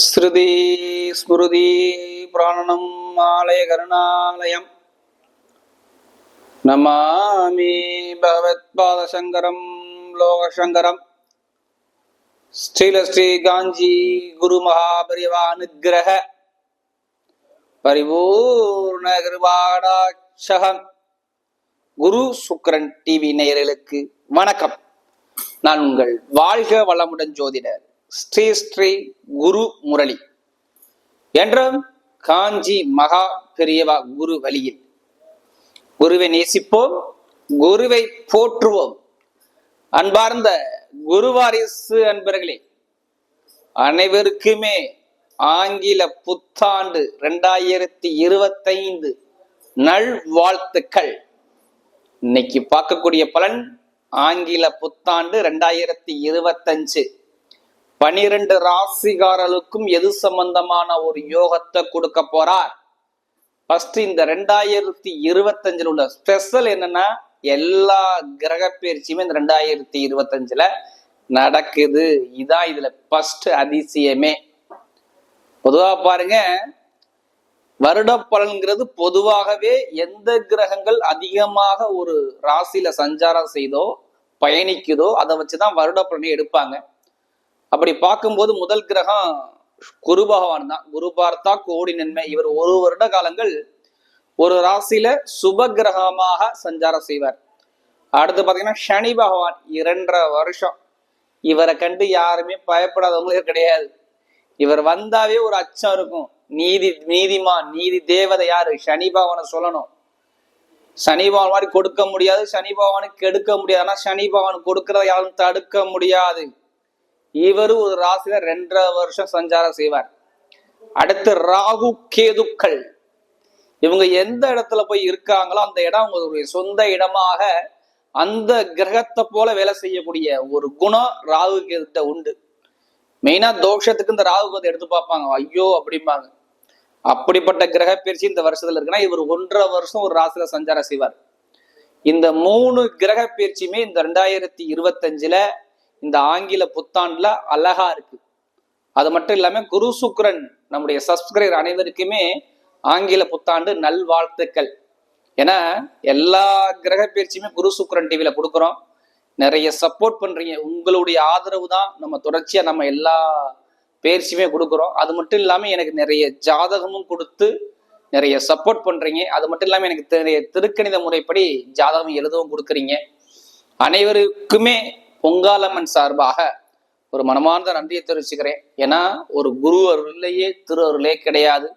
ஸ்ருதி ஸ்மிருதி பிராணனம் ஆலய கருணாலயம். நமாமி பகவத்பாதசங்கரம் லோகசங்கரம். ஸ்ரீல ஸ்ரீ காஞ்சி குரு மகாபரிவா அனுகிரக பரிபூர்ண கிருபாடாட்சகம். குரு சுக்ரன் டிவி நேயர்களுக்கு வணக்கம். நான் உங்கள் வாழ்க வளமுடன் ஜோதிடர் ஸ்ரீ ஸ்ரீ குரு முரளி என்றும் காஞ்சி மகா பெரியவா குரு வழியில். குருவை நேசிப்போம் குருவை போற்றுவோம். அன்பார்ந்த குருவாரிசு அன்பர்களே அனைவருக்குமே ஆங்கில புத்தாண்டு ரெண்டாயிரத்தி இருபத்தைந்து நல்வாழ்த்துக்கள் இன்னைக்கு பார்க்கக்கூடிய பலன் ஆங்கில புத்தாண்டு ரெண்டாயிரத்தி இருபத்தஞ்சு. பனிரெண்டு ராசிகாரர்களுக்கும் எது சம்பந்தமான ஒரு யோகத்தை கொடுக்க போறார்? ஃபர்ஸ்ட் இந்த ரெண்டாயிரத்தி இருபத்தஞ்சில் உள்ள ஸ்பெஷல் என்னன்னா எல்லா கிரக பயிற்சியுமே இந்த ரெண்டாயிரத்தி இருபத்தஞ்சுல நடக்குது. இதான் இதுல ஃபர்ஸ்ட் அதிசயமே. பொதுவாக பாருங்க வருட பலன்கிறது பொதுவாகவே எந்த கிரகங்கள் அதிகமாக ஒரு ராசியில சஞ்சாரம் செய்தோ பயணிக்குதோ அதை வச்சுதான் வருட பலனை எடுப்பாங்க. அப்படி பார்க்கும்போது முதல் கிரகம் குரு பகவான் தான். குரு பார்த்தா கோடி நன்மை. இவர் ஒரு வருட காலங்கள் ஒரு ராசியில சுப கிரகமாக சஞ்சாரம் செய்வார். அடுத்து பாத்தீங்கன்னா சனி பகவான் இரண்டரை வருஷம். இவரை கண்டு யாருமே பயப்படாதவங்களே கிடையாது. இவர் வந்தாவே ஒரு அச்சம் இருக்கும். நீதி நீதிமான் நீதி தேவதை யாரு? சனி பகவானை சொல்லணும். சனி பகவான் மாதிரி கொடுக்க முடியாது. சனி பகவானுக்கு கெடுக்க முடியாது. ஆனா சனி பகவான் கொடுக்கறத யாரும் தடுக்க முடியாது. இவர் ஒரு ராசியில ரெண்டரை வருஷம் சஞ்சாரம் செய்வார். அடுத்து ராகு கேதுக்கள். இவங்க எந்த இடத்துல போய் இருக்காங்களோ அந்த இடம் அவங்களுடைய சொந்த இடமாக அந்த கிரகத்தை போல வேலை செய்யக்கூடிய ஒரு குணம் ராகு கேதுட்ட உண்டு. மெயினா தோஷத்துக்கு இந்த ராகு கேது எடுத்து பார்ப்பாங்க. ஐயோ அப்படிம்பாங்க. அப்படிப்பட்ட கிரக பயிற்சி இந்த வருஷத்துல இருக்குன்னா இவர் ஒன்றரை வருஷம் ஒரு ராசியில சஞ்சாரம் செய்வார். இந்த மூணு கிரக பயிற்சியுமே இந்த ரெண்டாயிரத்தி இருபத்தஞ்சுல இந்த ஆங்கில புத்தாண்டுல அழகா இருக்கு. அது மட்டும் இல்லாம குரு சுக்ரன் நம்முடைய சப்ஸ்கிரைபர் அனைவருக்குமே ஆங்கில புத்தாண்டு நல்வாழ்த்துக்கள். ஏன்னா எல்லா கிரக பயிற்சியுமே குரு சுக்ரன் டிவியில கொடுக்குறோம். நிறைய சப்போர்ட் பண்றீங்க. உங்களுடைய ஆதரவு தான் நம்ம தொடர்ச்சியா நம்ம எல்லா பயிற்சியுமே கொடுக்குறோம். அது மட்டும் இல்லாம எனக்கு நிறைய ஜாதகமும் கொடுத்து நிறைய சப்போர்ட் பண்றீங்க. அது மட்டும் இல்லாம எனக்கு நிறைய திருக்கணித முறைப்படி ஜாதகம் எழுதவும் கொடுக்குறீங்க. அனைவருக்குமே பொங்காலம்மன் சார்பாக ஒரு மனமார்ந்த நன்றியை தெரிவிச்சுக்கிறேன். ஏன்னா ஒரு குரு அருளையே திரு அருளே கிடையாது.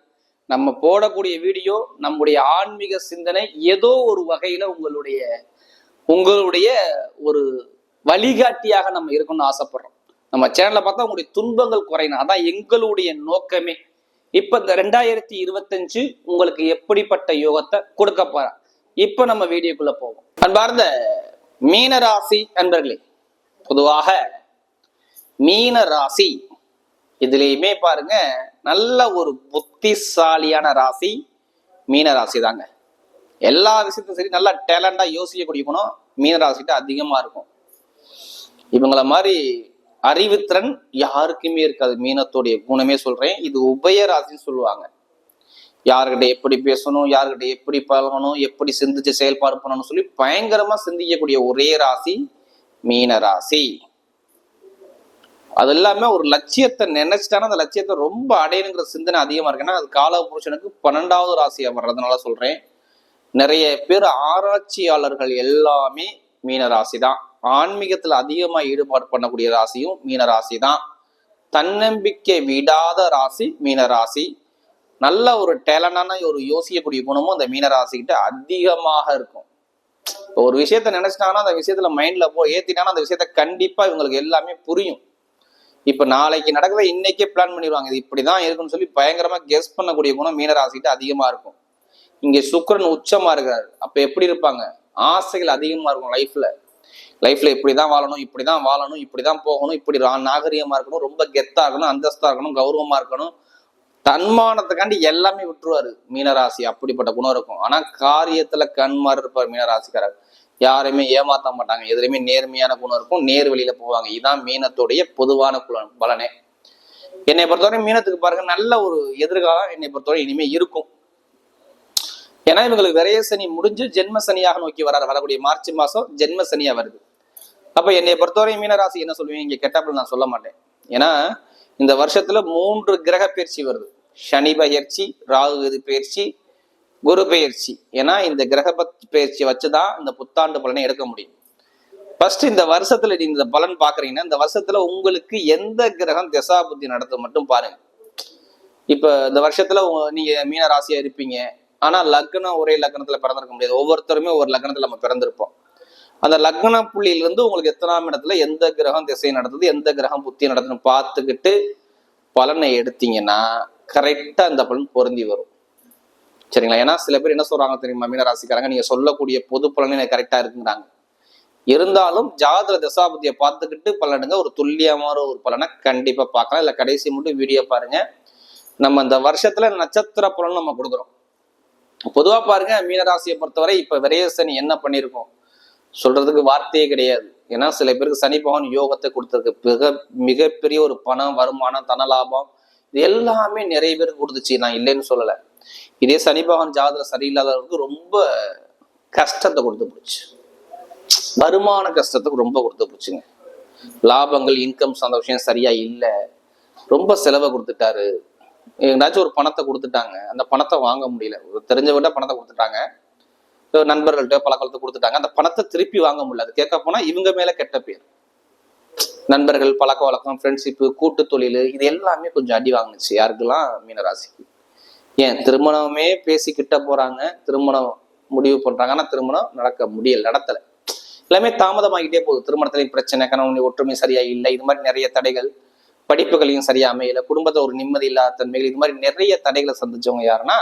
நம்ம போடக்கூடிய வீடியோ நம்முடைய ஆன்மீக சிந்தனை ஏதோ ஒரு வகையில உங்களுடைய உங்களுடைய ஒரு வழிகாட்டியாக நம்ம இருக்கணும்னு ஆசைப்படுறோம். நம்ம சேனலை பார்த்தா உங்களுடைய துன்பங்கள் குறையணும். அதான் எங்களுடைய நோக்கமே. இப்ப இந்த ரெண்டாயிரத்தி இருபத்தஞ்சு உங்களுக்கு எப்படிப்பட்ட யோகத்தை கொடுக்க போறா? இப்ப நம்ம வீடியோக்குள்ள போவோம். அன்பார்ந்த மீனராசி அன்பர்களே பொதுவாக மீன ராசி. இதுலேயுமே பாருங்க நல்ல ஒரு புத்திசாலியான ராசி மீன ராசி தாங்க. எல்லா விஷயத்தையும் சரி நல்லா டேலண்டா யோசிக்கக்கூடிய குணம் மீன ராசிட்ட அதிகமா இருக்கும். இவங்கள மாதிரி அறிவுத்திறன் யாருக்குமே இருக்காது. மீனத்துடைய குணமே சொல்றேன். இது உபய ராசின்னு சொல்லுவாங்க. யாருக்கிட்ட எப்படி பேசணும் யாருக்கிட்ட எப்படி பழகணும் எப்படி சிந்திச்சு செயல்பாடு பண்ணணும்னு சொல்லி பயங்கரமா சிந்திக்கக்கூடிய ஒரே ராசி மீனராசி. அது எல்லாமே ஒரு லட்சியத்தை நினைச்சிட்டானா அந்த லட்சியத்தை ரொம்ப அடையணுங்கிற சிந்தனை அதிகமா இருக்குன்னா அது கால புருஷனுக்கு பன்னெண்டாவது ராசியா வர்றதுனால சொல்றேன். நிறைய பேர் ஆராய்ச்சியாளர்கள் எல்லாமே மீனராசி தான். ஆன்மீகத்துல அதிகமா ஈடுபாடு பண்ணக்கூடிய ராசியும் மீனராசி தான். தன்னம்பிக்கை விடாத ராசி மீனராசி. நல்ல ஒரு டேலண்டான ஒரு யோசிக்கக்கூடிய குணமும் அந்த மீனராசிக்கிட்ட அதிகமாக இருக்கும். ஒரு விஷயத்த நினைச்சிட்டாங்கன்னா அந்த விஷயத்துல மைண்ட்ல போ ஏத்திட்டாங்கன்னா அந்த விஷயத்த கண்டிப்பா இவங்களுக்கு எல்லாமே புரியும். இப்ப நாளைக்கு நடக்கிறத இன்னைக்கே பிளான் பண்ணிடுவாங்க. இது இப்படிதான் இருக்குன்னு சொல்லி பயங்கரமா கெஸ் பண்ணக்கூடிய குணம் மீனராசிட்டு அதிகமா இருக்கும். இங்க சுக்கரன் உச்சமா இருக்காரு அப்ப எப்படி இருப்பாங்க? ஆசைகள் அதிகமா இருக்கும் லைஃப்ல லைஃப்ல இப்படிதான் வாழணும் இப்படிதான் வாழணும் இப்படிதான் போகணும் இப்படி நாகரிகமா இருக்கணும் ரொம்ப கெத்தா இருக்கணும் அந்தஸ்தா இருக்கணும் கௌரவமா இருக்கணும். தன்மானத்துக்காண்டி எல்லாமே விட்டுருவாரு மீனராசி. அப்படிப்பட்ட குணம் இருக்கும். ஆனா காரியத்துல கண்மாறு இருப்பார் மீனராசிக்காரர். யாரையுமே ஏமாத்த மாட்டாங்க. எதுலையுமே நேர்மையான குணம் இருக்கும். நேர் வழியில போவாங்க. இதுதான் மீனத்துடைய பொதுவான குலம் பலனே. என்னை பொறுத்தவரை மீனத்துக்கு பாருங்க நல்ல ஒரு எதிர்காலம் என்னை பொறுத்தவரை இனிமே இருக்கும். ஏன்னா இவங்களுக்கு விரைய சனி முடிஞ்சு ஜென்ம சனியாக நோக்கி வர வரக்கூடிய மார்ச் மாசம் ஜென்ம சனியா வருது. அப்ப என்னை பொறுத்தவரை மீனராசி என்ன சொல்லுவீங்க? இங்க கெட்டப்பில் நான் சொல்ல மாட்டேன். ஏன்னா இந்த வருஷத்துல மூன்று கிரக பயிற்சி வருது. சனி பயிற்சி ராகு பயிற்சி குரு பயிற்சி. ஏன்னா இந்த கிரகபத் பெயர்ச்சியை பயிற்சியை வச்சுதான் இந்த புத்தாண்டு பலனை எடுக்க முடியும். ஃபர்ஸ்ட் இந்த வருஷத்துல நீங்க இந்த பலன் பாக்குறீங்கன்னா இந்த வருஷத்துல உங்களுக்கு எந்த கிரகம் திசா புத்தி நடத்த மட்டும் பாருங்க. இப்ப இந்த வருஷத்துல நீங்க மீன ராசியா இருப்பீங்க. ஆனா லக்னம் ஒரே லக்னத்துல பிறந்திருக்க முடியாது. ஒவ்வொருத்தருமே ஒவ்வொரு லக்னத்துல நம்ம பிறந்திருப்போம். அந்த லக்ன புள்ளியிலிருந்து உங்களுக்கு எத்தனாம் இடத்துல எந்த கிரகம் திசை நடத்துது எந்த கிரகம் புத்தி நடத்துன்னு பார்த்துக்கிட்டு பலனை எடுத்தீங்கன்னா கரெக்டா அந்த பலன் பொருந்தி வரும். சரிங்களா? ஏன்னா சில பேர் என்ன சொல்றாங்க தெரியுமா? மீன ராசிக்காரங்க நீங்க சொல்லக்கூடிய பொது பலனே கரெக்டா இருக்குங்கிறாங்க. இருந்தாலும் ஜாதக தசாபதியை பார்த்துக்கிட்டு பலனுங்க ஒரு துல்லியமான ஒரு பலனை கண்டிப்பா பார்க்கலாம். இல்ல கடைசி மட்டும் வீடியோ பாருங்க. நம்ம இந்த வருஷத்துல நட்சத்திர பலன் நம்ம கொடுக்குறோம். பொதுவா பாருங்க மீனராசியை பொறுத்தவரை இப்ப விரயசனி என்ன பண்ணியிருக்கோம்? சொல்றதுக்கு வார்த்தையே கிடையாது. ஏன்னா சில பேருக்கு சனி பகவான் யோகத்தை கொடுத்துருக்கு. மிக மிகப்பெரிய ஒரு பணம் வருமானம் தன லாபம் இது எல்லாமே நிறைய பேருக்கு கொடுத்துச்சு. நான் இல்லைன்னு சொல்லலை. இதே சனி பகவான் ஜாதகம் சரியில்லாதவருக்கு ரொம்ப கஷ்டத்தை கொடுத்து போச்சு. வருமான கஷ்டத்துக்கு ரொம்ப கொடுத்து போச்சுங்க. லாபங்கள் இன்கம் சார்ந்த விஷயம் சரியா இல்லை. ரொம்ப செலவை கொடுத்துட்டாரு. எங்கேயாச்சும் ஒரு பணத்தை கொடுத்துட்டாங்க. அந்த பணத்தை வாங்க முடியல. ஒரு தெரிஞ்சவர்கிட்ட பணத்தை கொடுத்துட்டாங்க. நண்பர்கள்ட்ட பழக்கத்தை கொடுத்துட்டாங்க. அந்த பணத்தை திருப்பி வாங்க முடியல. அது கேட்க போனா இவங்க மேல கெட்ட பேர். நண்பர்கள் பழக்க வழக்கம் ஃப்ரெண்ட்ஷிப்பு கூட்டு தொழில் இது எல்லாமே கொஞ்சம் அடி வாங்குச்சு. யாருக்கெல்லாம் மீனராசிக்கு? ஏன் திருமணமே பேசிக்கிட்ட போறாங்க. திருமணம் முடிவு பண்றாங்க. ஆனா திருமணம் நடக்க முடியல நடத்தல. எல்லாமே தாமதமாகிட்டே போகுது. திருமணத்திலையும் பிரச்சனை கணவன் ஒற்றுமை சரியா இல்லை இது மாதிரி நிறைய தடைகள் படிப்புகளையும் சரியா அமையல குடும்பத்துல ஒரு நிம்மதி இல்லாத தன்மைகள் இது மாதிரி நிறைய தடைகளை சந்திச்சவங்க யாருன்னா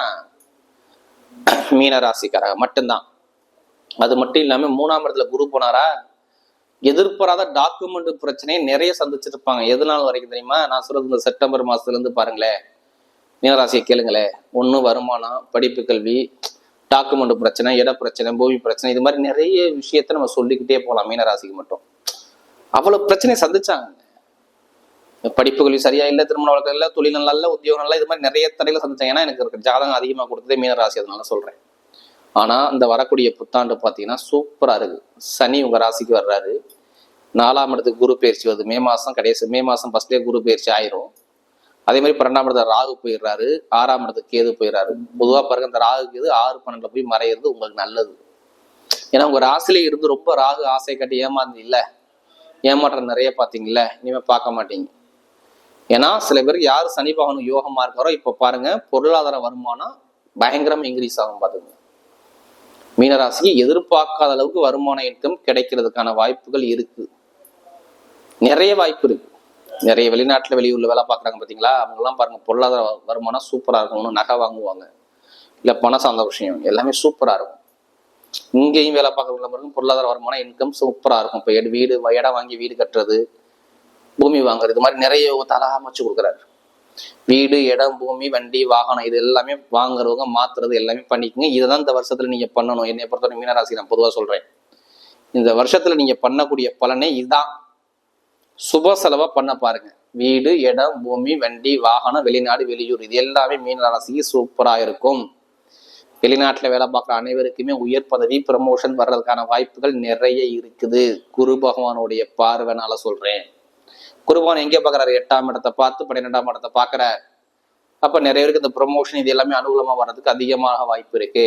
மீன ராசிக்காரங்க மட்டும்தான். அது மட்டும் இல்லாம மூணாம் இடத்துல குரு போனாரா எதிர்பாராத டாக்குமெண்ட் பிரச்சனையை நிறைய சந்திச்சிருப்பாங்க. எது நாள் வரைக்கும் தெரியுமா? நான் சொல்றது இந்த செப்டம்பர் மாசத்துல இருந்து பாருங்களேன். மீனராசியை கேளுங்களேன். ஒன்று வருமானம் படிப்பு கல்வி டாக்குமெண்ட் பிரச்சனை இட பிரச்சனை பூமி பிரச்சனை இது மாதிரி நிறைய விஷயத்த நம்ம சொல்லிக்கிட்டே போகலாம் மீனராசிக்கு மட்டும். அவ்வளோ பிரச்சனை சந்திச்சாங்க. படிப்புகள் சரியா இல்லை திருமண வழக்கம் இல்லை தொழில் நல்லா இல்லை உத்தியோகம் நல்லா இது மாதிரி நிறைய தடையில சந்திச்சாங்க ஏன்னா எனக்கு இருக்க ஜாதகம் அதிகமாக கொடுத்ததே மீனராசி அதனால சொல்கிறேன் ஆனால் இந்த வரக்கூடிய புத்தாண்டு பார்த்தீங்கன்னா சூப்பராக இருக்கு. சனி உங்கள் ராசிக்கு வர்றாரு. நாலாம் இடத்துக்கு குரு பயிற்சி வருது. மே மாதம் கடைசி மே மாதம் ஃபஸ்ட்லேயே குரு பயிற்சி ஆயிரும். அதே மாதிரி பன்னெண்டாம் இடத்துல ராகு போயிடுறாரு ஆறாம் இடத்துக்கு கேது போயிடுறாரு. பொதுவாக பாருங்க இந்த ராகு கேது ஆறு பன்னெண்டுல போய் மறையிறது உங்களுக்கு நல்லது. ஏன்னா உங்க ராசிலே இருந்து ரொம்ப ராகு ஆசை கட்டி ஏமாந்து இல்லை ஏமாற்றம் நிறைய பார்த்தீங்கல்ல? இனிமேல் பார்க்க மாட்டீங்க. ஏன்னா சில பேருக்கு யார் சனி பகவான் யோகமா இருக்காரோ இப்போ பாருங்க பொருளாதார வருமானம் பயங்கரம் இன்க்ரீஸ் ஆகும் பார்த்துங்க மீனராசிக்கு எதிர்பார்க்காத அளவுக்கு வருமான இன்கம் கிடைக்கிறதுக்கான வாய்ப்புகள் இருக்கு. நிறைய வாய்ப்பு இருக்கு. நிறைய வெளிநாட்டில் வெளியூரில் வேலை பார்க்குறாங்க பார்த்தீங்களா அவங்கெல்லாம் பாருங்கள் பொருளாதார வருமானம் சூப்பராக இருக்கும். ஒண்ணு நகை வாங்குவாங்க. இல்லை பணம் சார்ந்த விஷயம். எல்லாமே சூப்பராக இருக்கும். இங்கேயும் வேலை பார்க்குறவங்கள பாருங்க பொருளாதார வருமானம் இன்கம் சூப்பராக இருக்கும். இப்போ எடு- வீடு இடம் வாங்கி வீடு கட்டுறது பூமி வாங்குறது இது மாதிரி நிறைய தலாக அமைச்சு கொடுக்குறாரு. வீடு இடம் பூமி வண்டி வாகனம் இது எல்லாமே வாங்குறவங்க மாத்துறது எல்லாமே பண்ணிக்கோங்க. இதை தான் இந்த வருஷத்துல நீங்க பண்ணணும். என்னை பொறுத்தவரை மீனராசி நான் பொதுவாக சொல்றேன். இந்த வருஷத்துல நீங்க பண்ணக்கூடிய பலனே இதுதான் சுப செலவா பண்ண பாருங்க. வீடு இடம் பூமி வண்டி வாகனம் வெளிநாடு வெளியூர் இது எல்லாமே மீன ராசிக்கு சூப்பரா இருக்கும். வெளிநாட்டில் வேலை பார்க்குற அனைவருக்குமே உயர் பதவி ப்ரமோஷன் வர்றதுக்கான வாய்ப்புகள் நிறைய இருக்குது. குரு பகவானுடைய பார்வைனால சொல்றேன். குருபகவான் எங்கே பார்க்குறாரு? எட்டாம் இடத்தை பார்த்து பன்னிரெண்டாம் இடத்தை பார்க்குற அப்போ நிறைய பேருக்கு இந்த ப்ரொமோஷன் இது எல்லாமே அனுகூலமாக வர்றதுக்கு அதிகமாக வாய்ப்பு இருக்கு.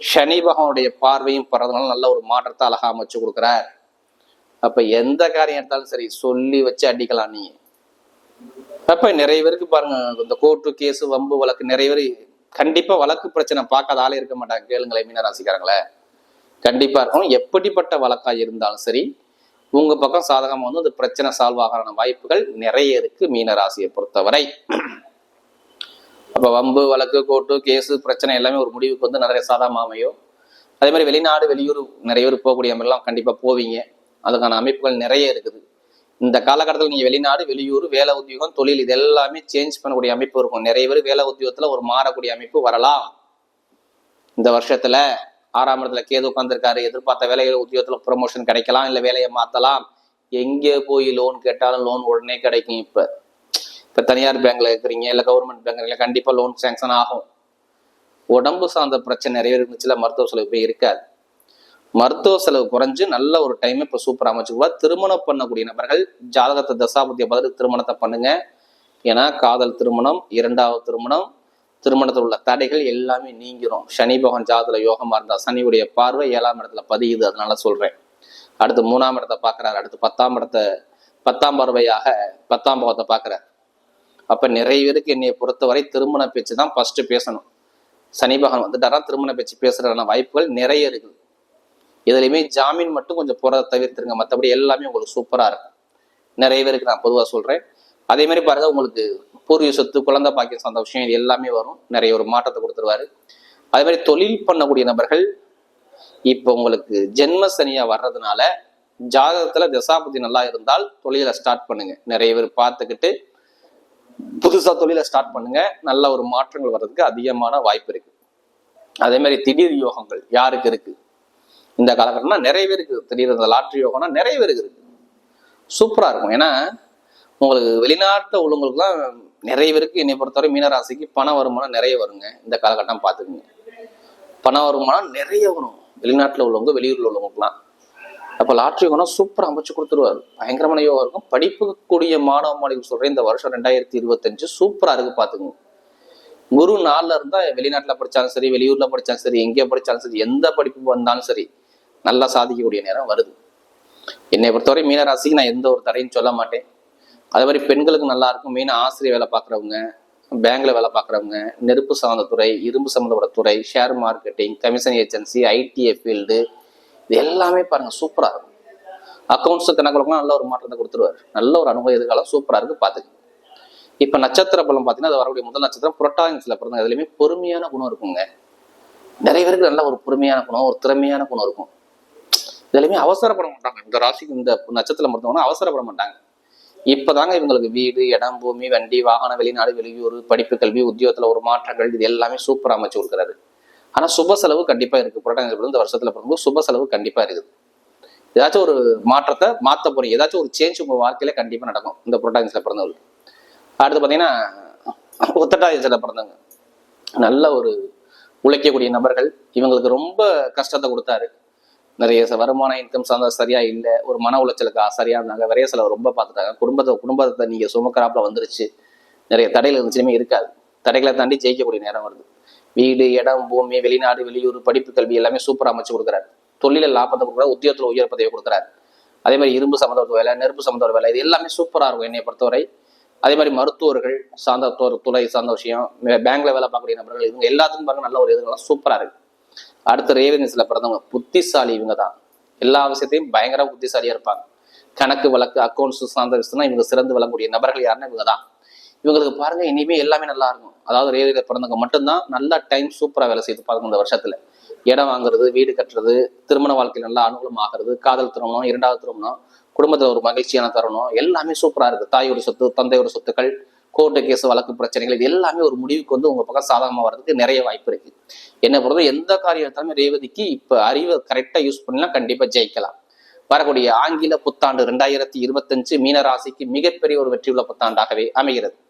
சனி பகவானுடைய பார்வையும் படுறதுனால நல்ல ஒரு மாற்றத்தை அழகாக அமைச்சு கொடுக்குறார். அப்ப எந்த காரியம் எடுத்தாலும் சரி சொல்லி வச்சு அடிக்கலாம் நீங்க அப்ப நிறைய பேருக்கு பாருங்க இந்த கோர்ட்டு கேஸ் வம்பு வழக்கு நிறைய பேர் கண்டிப்பா வழக்கு பிரச்சனை பார்க்காத ஆளே இருக்க மாட்டாங்க. கேளுங்களேன் மீனராசிக்காரங்களே கண்டிப்பா இருக்கும். எப்படிப்பட்ட வழக்கா இருந்தாலும் சரி உங்க பக்கம் சாதகமா வந்து அந்த பிரச்சனை சால்வ் ஆகிறான வாய்ப்புகள் நிறைய இருக்கு மீனராசியை பொறுத்தவரை. அப்ப வம்பு வழக்கு கோர்ட்டு கேஸு பிரச்சனை எல்லாமே ஒரு முடிவுக்கு வந்து நிறைய சாதகமா அமையும். அதே மாதிரி வெளிநாடு வெளியூர் நிறைய பேர் போகக்கூடிய மாதிரிலாம் கண்டிப்பா போவீங்க. அதுக்கான அமைப்புகள் நிறைய இருக்குது. இந்த காலகட்டத்தில் நீங்கள் வெளிநாடு வெளியூர் வேலை உத்தியோகம் தொழில் இது எல்லாமே சேஞ்ச் பண்ணக்கூடிய அமைப்பு இருக்கும். நிறைய பேர் வேலை உத்தியோகத்தில் ஒரு மாறக்கூடிய அமைப்பு வரலாம். இந்த வருஷத்துல ஆறாம் இடத்துல கேது உட்காந்துருக்காரு எதிர்பார்த்த வேலைகள் உத்தியோகத்தில் ப்ரொமோஷன் கிடைக்கலாம் இல்லை வேலையை மாற்றலாம் எங்கே போய் லோன் கேட்டாலும் லோன் உடனே கிடைக்கும் இப்போ. இப்போ தனியார் பேங்க்ல இருக்கிறீங்க இல்லை கவர்மெண்ட் பேங்க்ல கண்டிப்பாக லோன் சேங்ஷன் ஆகும். உடம்பு சார்ந்த பிரச்சனை நிறைய இருந்துச்சுல மருத்துவ செலவு போய் இருக்காது. மருத்துவ செலவு குறைஞ்சு நல்ல ஒரு டைம் இப்போ சூப்பராக அமைச்சுக்குவா திருமணம் பண்ணக்கூடிய நபர்கள் ஜாதகத்தை தசாபதியை பார்த்து திருமணத்தை பண்ணுங்க. ஏன்னா காதல் திருமணம் இரண்டாவது திருமணம் திருமணத்தில் உள்ள தடைகள் எல்லாமே நீங்கிரும். சனி பகவான் ஜாதகத்தில் யோகமாக இருந்தால் சனியுடைய பார்வை ஏழாம் இடத்துல பதியுது அதனால சொல்கிறேன் அடுத்து மூணாம் இடத்தை பார்க்குறாரு. அடுத்து பத்தாம் இடத்தை பத்தாம் பார்வையாக பத்தாம் பாவத்தை பார்க்குறாரு. அப்போ நிறைய பேருக்கு என்னையை பொறுத்தவரை திருமண பேச்சு தான் ஃபஸ்ட்டு பேசணும். சனி பகவான் வந்துட்டாரா திருமண பேச்சு பேசுகிறதான வாய்ப்புகள் நிறைய இருக்குது. இதுலையுமே ஜாமீன் மட்டும் கொஞ்சம் போறதை தவிர்த்துருங்க. மற்றபடி எல்லாமே உங்களுக்கு சூப்பராக இருக்கும். நிறைய பேருக்கு நான் பொதுவாக சொல்கிறேன் அதே மாதிரி பாருங்க உங்களுக்கு பூர்வீக சொத்து குழந்தை பாக்கியம் சார்ந்த விஷயம் இது எல்லாமே வரும். நிறைய ஒரு மாற்றத்தை கொடுத்துருவாரு. அதே மாதிரி தொழில் பண்ணக்கூடிய நபர்கள் இப்போ உங்களுக்கு ஜென்ம சனியாக வர்றதுனால ஜாதகத்துல தசாபதி நல்லா இருந்தால் தொழிலை ஸ்டார்ட் பண்ணுங்க. நிறைய பேர் பார்த்துக்கிட்டு புதுசா தொழிலை ஸ்டார்ட் பண்ணுங்க. நல்ல ஒரு மாற்றங்கள் வர்றதுக்கு அதிகமான வாய்ப்பு இருக்கு. அதே மாதிரி திடீர் யோகங்கள் யாருக்கு இருக்கு? இந்த காலகட்டம்னா நிறைய பேருக்கு திடீர் இந்த லாட்ரி யோகம்னா நிறைய பேருக்கு இருக்கு. சூப்பராக இருக்கும். ஏன்னா உங்களுக்கு வெளிநாட்டு உள்ளவங்களுக்குலாம் நிறைய பேருக்கு என்னை பொறுத்தவரை மீனராசிக்கு பண வருமானம் நிறைய வருங்க. இந்த காலகட்டம் பார்த்துக்குங்க. பண வருமானம் நிறைய வரும். வெளிநாட்டில் உள்ளவங்க வெளியூரில் உள்ளவங்களுக்குலாம். அப்போ லாட்ரி யோகம்னா சூப்பராக அமைச்சு கொடுத்துருவாரு. பயங்கரமான யோகம் இருக்கும். படிப்புக்கு கூடிய மாணவ மாணவிகள் சொல்றேன் இந்த வருஷம் ரெண்டாயிரத்தி இருபத்தஞ்சு சூப்பராக இருக்குது பார்த்துக்குங்க. குரு நாளில் இருந்தால் வெளிநாட்டில் படித்தாலும் சரி வெளியூரில் படித்தாலும் சரி எங்கே படித்தாலும் சரி எந்த படிப்பு வந்தாலும் சரி நல்லா சாதிக்கக்கூடிய நேரம் வருது. என்னை பொறுத்தவரை மீனராசிக்கு நான் எந்த ஒரு தடையும் சொல்ல மாட்டேன். அதே மாதிரி பெண்களுக்கு நல்லா இருக்கும். மீன ஆசிரியர் வேலை பார்க்குறவங்க பேங்க்ல வேலை பார்க்குறவங்க நெருப்பு சார்ந்த துறை இரும்பு சம்மந்தப்பட்ட துறை share marketing commission agency ITI field இது எல்லாமே பாருங்கள் சூப்பராக இருக்கும். அக்கௌண்ட்ஸ் கணக்குலாம் நல்ல ஒரு மாற்றத்தை கொடுத்துருவாரு. நல்ல ஒரு அனுபவம் எதிர்காலம் சூப்பராக இருக்கு பார்த்துக்கோங்க. இப்போ நட்சத்திர பலம் பார்த்தீங்கன்னா அது வரக்கூடிய முதல் நட்சத்திரம் புரட்டாங்கத்துல பிறந்த அதுலேயுமே பொறுமையான குணம் இருக்குங்க. நிறைய பேருக்கு நல்ல ஒரு பொறுமையான குணம் ஒரு திறமையான குணம் இருக்கும். இதுலையுமே அவசரப்பட மாட்டாங்க. இந்த ராசிக்கு இந்த நட்சத்திரம் பிறந்தவங்க அவசரப்பட மாட்டாங்க. இப்போதாங்க இவங்களுக்கு வீடு இடம் பூமி வண்டி வாகனம் வெளிநாடு வெளியூர் படிப்பு கல்வி உத்தியோகத்தில் ஒரு மாற்றங்கள் இது எல்லாமே சூப்பராக அமைச்சு கொடுக்குறாரு ஆனால் சுப செலவு கண்டிப்பாக இருக்குது புரட்டாங்க இந்த வருஷத்தில் பிறந்தவங்க சுப செலவு கண்டிப்பாக இருக்குது. ஏதாச்சும் ஒரு மாற்றத்தை மாற்ற போறீங்க. ஏதாச்சும் ஒரு சேஞ்ச் உங்கள் வாழ்க்கையில கண்டிப்பாக நடக்கும். இந்த புரட்டாங்கத்தில் பிறந்தவங்களுக்கு. அடுத்து பார்த்தீங்கன்னா உத்தட்டாயத்துல பிறந்தவங்க. நல்ல ஒரு உழைக்கக்கூடிய நபர்கள். இவங்களுக்கு ரொம்ப கஷ்டத்தை கொடுத்தாரு. நிறைய வருமான இன்கம் சார்ந்த சரியா இல்லை ஒரு மன உளைச்சலுக்கு சரியா இருந்தாங்க. விரைய செலவு ரொம்ப பார்த்துட்டாங்க. குடும்பத்தை குடும்பத்தை நீங்க சுமக்கராப்பில் வந்துருச்சு. நிறைய தடைகள் இருந்துச்சுமே இருக்காது. தடைகளை தாண்டி ஜெயிக்கக்கூடிய நேரம் வருது. வீடு இடம் பூமி வெளிநாடு வெளியூர் படிப்பு கல்வி எல்லாமே சூப்பராக அமைச்சு கொடுக்குறாரு. தொழில லாபத்தை கொடுக்குறாரு. உத்தியோகத்தில் உயர் பதவியை கொடுக்குறாரு. அதே மாதிரி இரும்பு சம்மந்தப்பட்ட வேலை நெருப்பு சம்மந்தப்பட்ட வேலை இது எல்லாமே சூப்பராக இருக்கும் என்னை பொறுத்தவரை. அதே மாதிரி மருத்துவர்கள் சார்ந்த துறை- சார்ந்த விஷயம் பேங்க்ல வேலை பார்க்கக்கூடிய நபர்கள் இவங்க எல்லாத்துக்கும் பாருங்க நல்ல ஒரு எதிர்காலம் சூப்பராக இருக்கு. அடுத்து ரேவதிஸ்ல பிறந்தவங்க புத்திசாலி இவங்க தான். எல்லா விஷயத்தையும் பயங்கர புத்திசாலியா இருப்பாங்க. கணக்கு வழக்கு அக்கௌண்ட்ஸ் சார்ந்த விஷயம் இவங்க சிறந்து விளங்கக்கூடிய நபர்கள் யாருன்னா இவங்க தான். இவங்களுக்கு பாருங்க இனிமே எல்லாமே நல்லா இருக்கும். அதாவது ரேவதியில பிறந்தவங்க மட்டும்தான் நல்ல டைம் சூப்பரா வேலை செய்து பாருங்க இந்த வருஷத்துல. இடம் வாங்குறது வீடு கட்டுறது திருமண வாழ்க்கை நல்லா அனுகூலம் ஆகிறது காதல் திருமணம் இரண்டாவது திருமணம் குடும்பத்துல ஒரு மகிழ்ச்சியான தருணம் எல்லாமே சூப்பரா இருக்கு. தாயோட சொத்து தந்தையோட சொத்துக்கள் கோர்ட்டு கேஸ் வழக்கு பிரச்சனைகள் இது எல்லாமே ஒரு முடிவுக்கு வந்து உங்க பக்கம் சாதகமா வர்றதுக்கு நிறைய வாய்ப்பு இருக்கு. என்ன பொறுத்த எந்த காரியம் எடுத்தாலுமே ரேவதிக்கு இப்ப அறிவை கரெக்டா யூஸ் பண்ணலாம் கண்டிப்பா ஜெயிக்கலாம். வரக்கூடிய ஆங்கில புத்தாண்டு ரெண்டாயிரத்தி இருபத்தஞ்சு மீனராசிக்கு மிகப்பெரிய ஒரு வெற்றியுள்ள புத்தாண்டாகவே அமைகிறது.